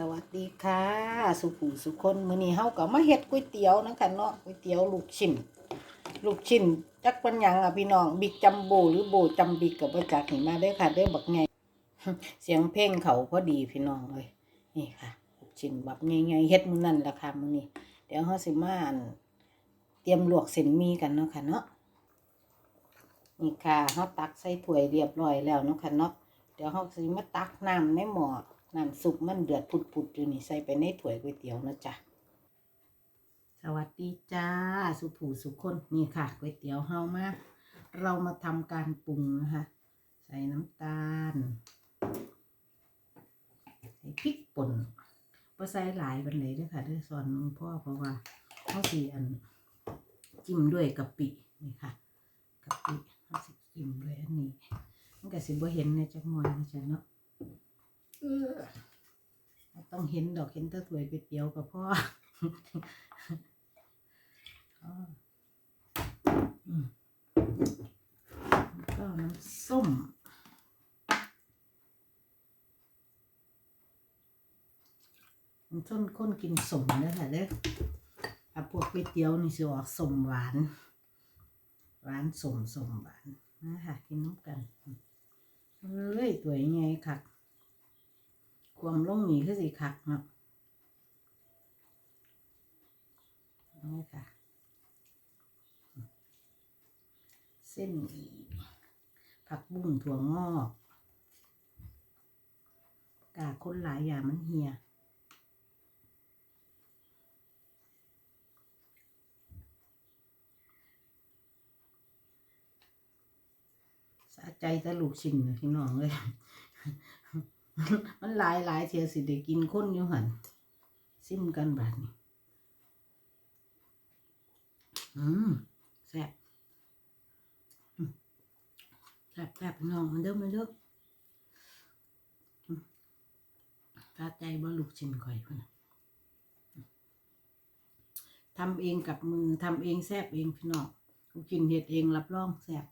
สวัสดีค่ะ สุขูสุคนมื้อนี้เฮาก็มาเฮ็ดก๋วยเตี๋ยวนะคะเนาะก๋วยเตี๋ยวลูกชิ้นลูกชิ้นจักเป็นหยังอะพี่น้องบิ๊กจัมโบหรือโบจัมบิ๊กก็บ่จักนี่มาเด้อค่ะเด้อบักไงเสียงเพลงเขาพอดีพี่น้องเลยนี่ค่ะ ลูกชิ้นแบบใหญ่ๆเฮ็ดมื้อนั้นล่ะค่ะมื้อนี้ เดี๋ยวเฮาสิมาเตรียมลวกเส้นมี่กันเนาะค่ะเนาะนี่ค่ะเฮาตักใส่ถ้วยเรียบร้อยแล้วเนาะค่ะเนาะเดี๋ยวเขาสิมาตักน้ำในหม้อ น้ำซุปมันเดือดปุดๆอยู่นี่ใส่ไปในถ้วยก๋วยเตี๋ยวนะจ๊ะสวัสดีจ้าสุผูสุคนนี่ค่ะก๋วยเตี๋ยวเฮามาเรามาทำการปรุงนะคะใส่น้ำตาล ใส่พริกป่นบ่ใส่หลายบันเลยด้วยค่ะด้วยสอนหลวงพ่อเพราะว่าเขาสีอันจิ้มด้วยกะปินี่ค่ะกะปิเขาสิจิ้มด้วยอันนี้มันก็สิบ่เห็นในจักหน่อยนะจ๊ะเนาะ ต้องเห็นดอกเห็นตะถวยก๋วยเตียวก็พออ๋ออืมแล้วก็น้ำส้มน้ำส้มคนกินสมเด้อค่ะเด้อถ้าพวกก๋วยเตี๋ยวนี่สิออกสมหวาน หวานสมสมหวานนะคะกินน้ำกันเอ้ยตัวยังไงคัก ความล่งหนีคือสิคักเนาะนี่ค่ะ เส้นผักบุ้งถั่วงอกกาคนหลายอย่างมันเหียสะใจตลูกชิ้นพี่น้องเลย มันหลายหลายเทียสิได้กินคนอยู่หันซิมกันบาดนี้อืมแซ่บแซ่บแซ่บน้องมันเด้อมันเด้อตาใจบ่ลูกชิ้นข่อยพุ่นทำเองกับมือทำเองแซ่บเองพี่น้องลูกินเฮ็ดเองรับรองแซ่บ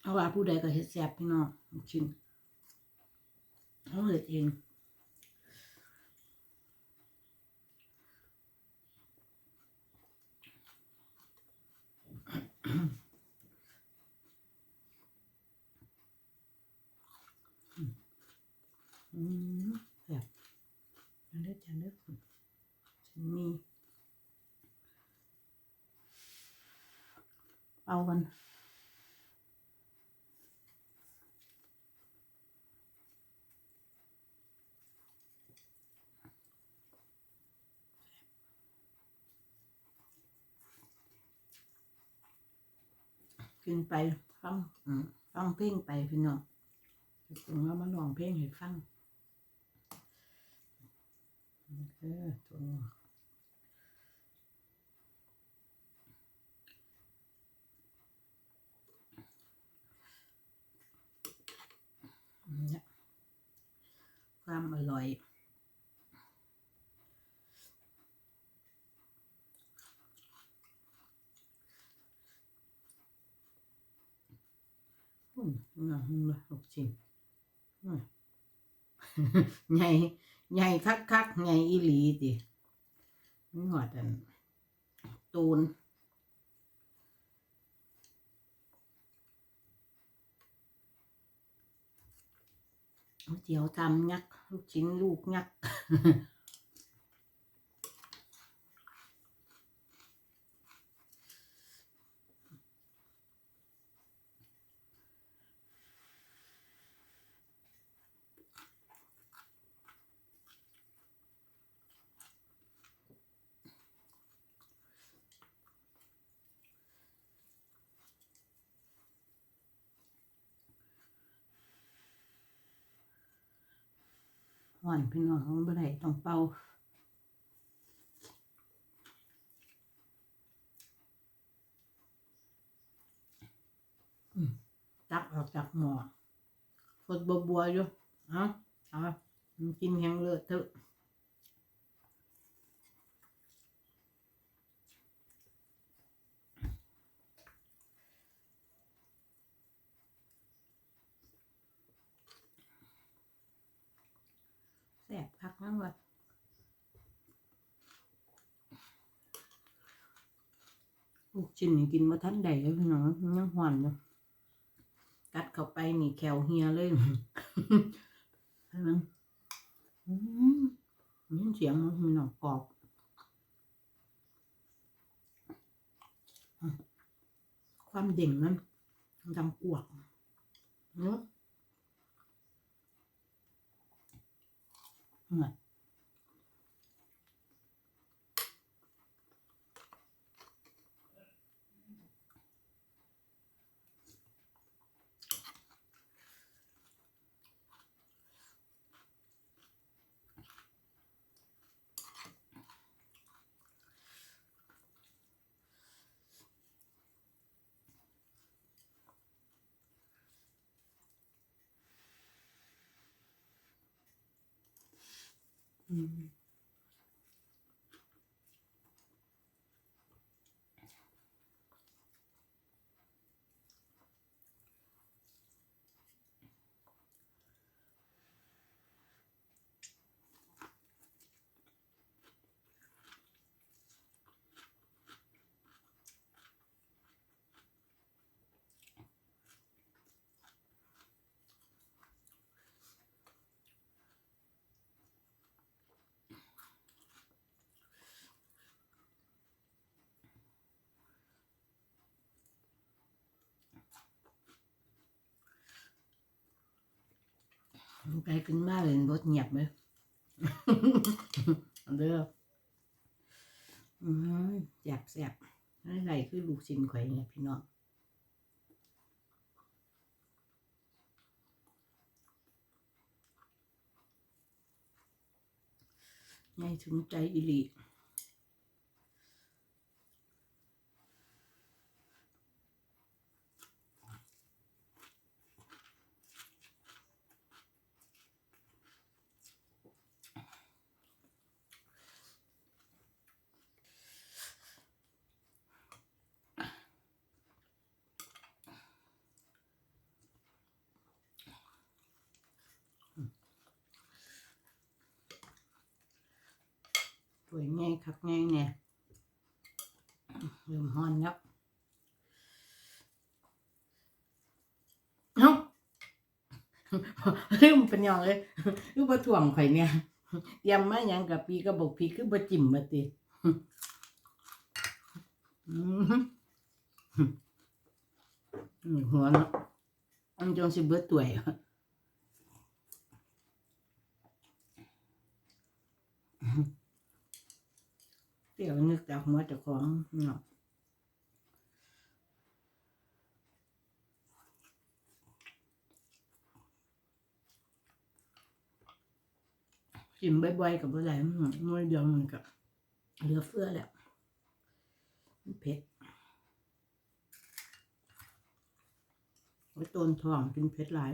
เพราะว่าผู้ใดก็เฮ็ดแซ่บพี่น้องลูกชิ้น เขาเฮ็ดเองอืมแบบอันเด้อจันเด้อฉันมีเอากัน กินไปฟังฟังเพลงไปพี่น้องถึงเรามาลองเพลงให้ฟังเออตัวงอกเนี่ความอร่อย อืมน่าหงละลูกชิ้นอืมใหญ่ใหญ่คักคักๆใหญ่อีหลีตินี่หอดอันตูนเจียวทำยักษ์ลูกชิ้นลูกยัก ห่อนพี่น้องของบ่ได้ต้องเป่าตักออกจากหม้อฟดบัวๆอยู่เอาเอามันกินแห้งเลอะเถอะ ว่ะลูกชิ้นนี่กินมาทันใดแล้วพี่น้องมันยังหวานอยู่กัดเข้าไปนี่แขวเฮียเลยใช่ไหมนอืมนี่เสียงมันพี่น้องกรอบความเด่งนั้นดังกวกเนาะเนี่ยอื ม ไปขึ้นมาเลยรถเงียบเลยเด้ออืมแสบแสบอะไรคือลูกชิ้นข่อยเนี่ยพี่น้องใหญ่ถึงใจอิลี คักง่เนี่ยเริ่มฮอนแล้วเอ้าลืมเป็นยังเลยคือบ่ถ่วงข่เนี่ยเตรียมมาหยังกับปีกระบอกพีคือบ่จิ้มมาติหัวเนาะอันจงสิเบิดตัวย เดี๋ยวนึกจากหัวเจ้าของเนาะกินบ่อยๆกับบ่ได้มันน้อยเดียวมันก็เหลือเฟือแหล้วมันเผ็ดไว้ต้นทองกินเผ็ดหลาย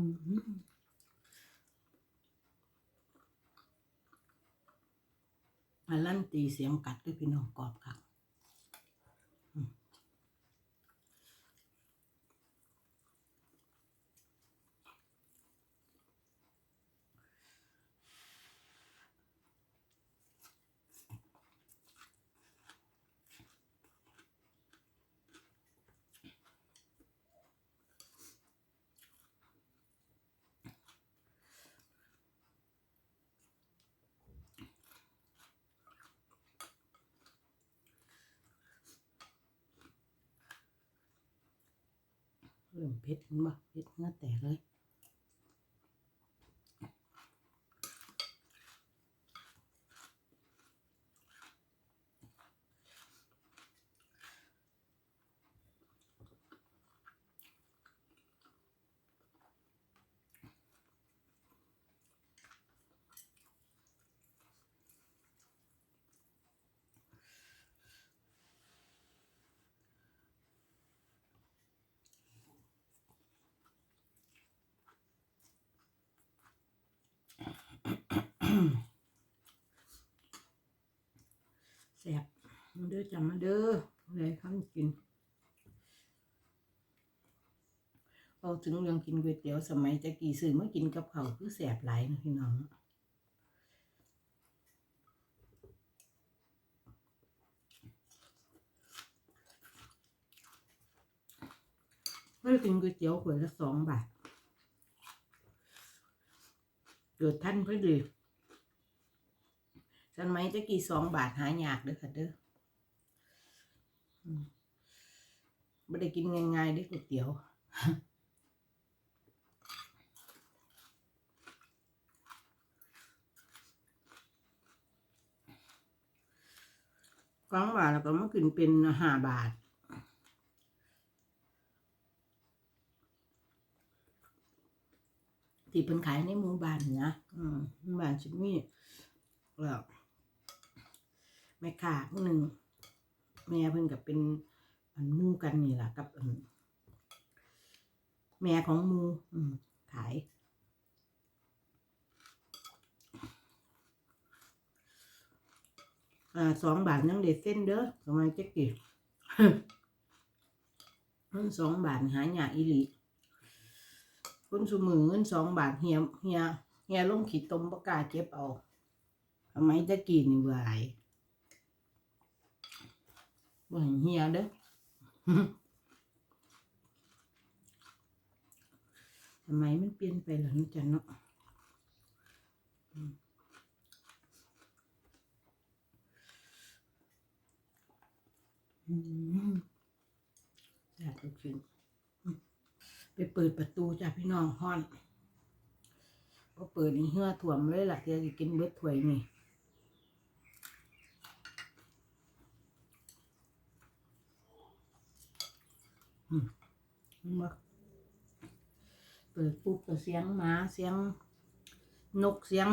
อืมาลั่นตีเสียงกัดด้วยพี่น้องกรอบค่ะ เริ่มเพชรมันบ่เผ็ดเนื้อแตกเลย แซ่บมาเด้อจำมาเด้อเลยข้ามกินเอาถึงเรื่องกินก๋วยเตี๋ยวสมัยจะกี่สื่อมากินกับเขาคือแสบหลายนะพี่น้องเมื่อกินก๋วยเตี๋ยวขวดละสองบาทเกิดท่านเพื่อดี สันไหมจะกี่สองบาทหายากเด้อค่ะเด้อไม่ได้กินง่ายๆเด้อก๋วยเตี๋ยวสองบาทแล้วก็มากินเป็นห้าบาทที่เพิ่นขายในหมู่บ้านนี่นะอืมหมู่บ้านสิมีแล้ว แม่ค้าผู้หนึ่งแม่เพิ่นก็เป็นอันมู่กันนี่ล่ะกับแม่ของมูอืมขายอ่าสองบาทยังเด็ดเส้นเด้อประมเจ็ดกี่เงินสองบาทหายากอีหลีคนสมือเงินสองบาทเฮียเฮียเฮียลงขีดตมประกาเก็บเอาทำไมจะกินนี่วาย บ่ให้เฮียเด้อทำไมมันเปลี่ยนไปหลังจากเนาะอืมอืมอยากกินไปเปิดประตูจ้ะพี่น้องห้อนพอเปิดนี่เหื่อถ่วมเลยล่ะเดี๋ยวจะกินเบิดถ้วยนี่ มมาเปิดปุ๊บก็เสียงหมาเสียงนกเสียง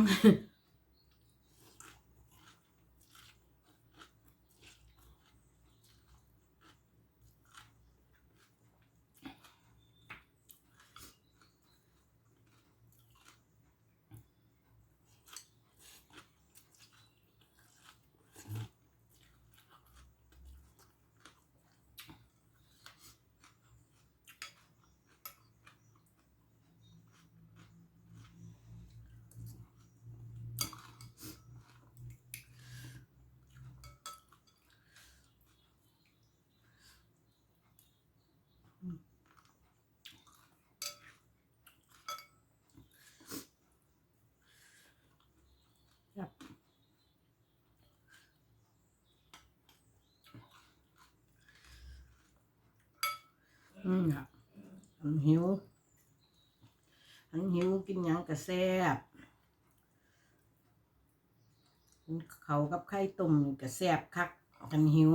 ครับ อืมอะอันหิว อันหิวกินหยังกระแซบกินเขาวกับไข่ต้มนี่กระแซบคักกันหิว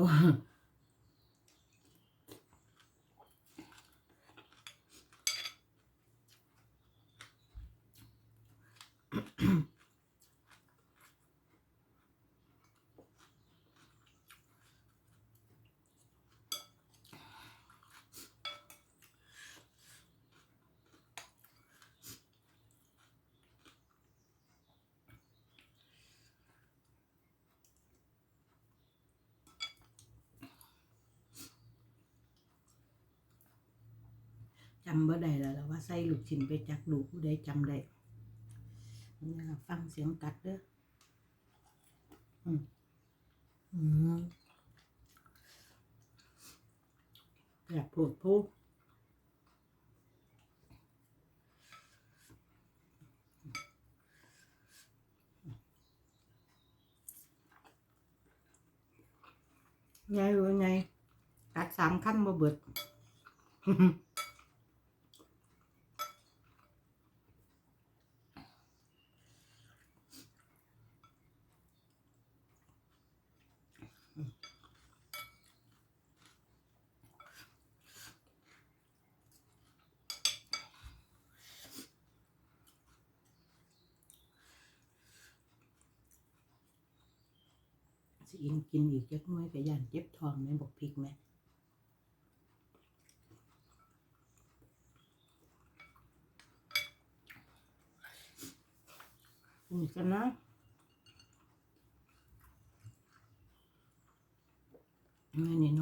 จำบ่ได้แล้วล่ะว่าใส่ลูกชิ้นไปจากลูกผู้ใดจำได้นี่ล่ะฟังเสียงกัดเด้ออืมอืมแบบโผดผู้ไงวะไงกัดสามคำบ่เบิด กินกินอีกจักน้อยก็ยานเจ็บทองไหมบอกพริกไหม่นี่กันนะนี่นี่น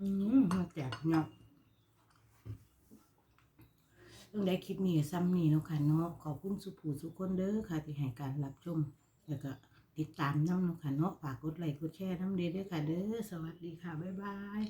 อืมมา แจกเนาะต้องได้คลิปนี้ซ้ำนี้เนาะค่ะเนาะขอบคุณสุภูสุคนเด้อค่ะที่ให้การรับชมแล้วก็ติดตามน้ำเนาะค่ะเนาะฝากกดไลค์กดแชร์น้ำเด้อเด้อค่ะเด้อสวัสดีค่ะ บ๊ายบาย